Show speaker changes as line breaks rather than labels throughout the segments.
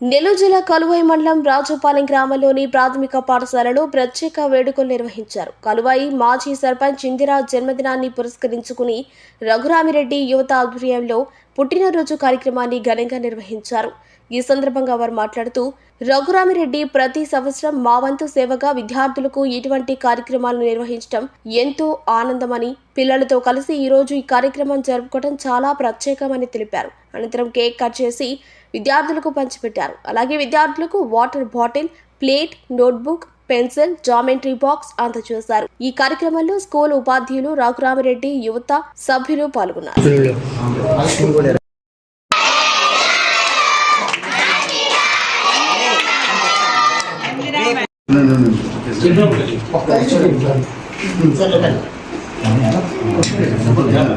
నెల్లూరు జిల్లా కలువాయి మండలం రాజుపాలెం గ్రామంలోని ప్రాథమిక పాఠశాలలో ప్రత్యేక వేడుకలు నిర్వహించారు. కలువాయి మాజీ సర్పంచ్ ఇందిరా జన్మదినాన్ని పురస్కరించుకుని రఘురామిరెడ్డి యువత ఆధ్వర్యంలో పుట్టినరోజు కార్యక్రమాన్ని ఘనంగా నిర్వహించారు. ఈ సందర్భంగా వారు మాట్లాడుతూ రఘురామిరెడ్డి ప్రతి సంవత్సరం మా వంతు సేవగా విద్యార్థులకు ఇటువంటి కార్యక్రమాలు నిర్వహించడం ఎంతో ఆనందమని పిల్లలతో కలిసి ఈరోజు ఈ కార్యక్రమం జరుపుకోవడం చాలా ప్రత్యేకమని తెలిపారు. అనంతరం కేక్ కట్ చేసి విద్యార్థులకు పంచిపెట్టారు. అలాగే విద్యార్థులకు water bottle plate notebook pencil geometry box అందజేశారు. ఈ కార్యక్రమంలో స్కూల్ ఉపాధ్యాయులు రఘురామరెడ్డి యువత సభ్యులు పాల్గొన్నారు.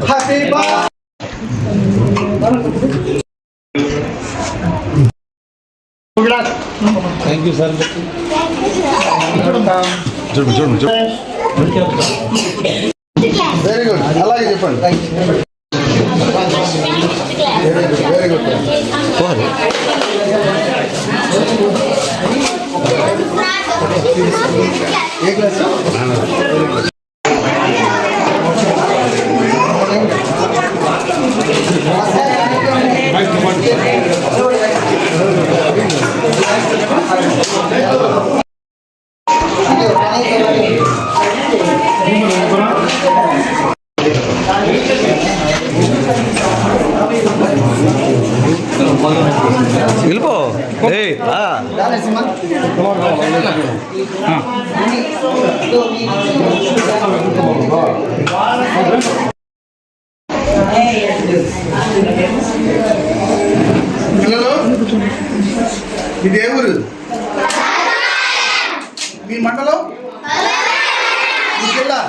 Happy birthday.
Thank you sir
చూడండి చూడండి చూడండి
వెరీ గుడ్ అలాగే చెప్పండి వెరీ గుడ్ ఏ క్లాస్
వెళ్ళిపో ఏయ్, ఆ.
పిల్లలు మీ మండలం? మీ జిల్లా?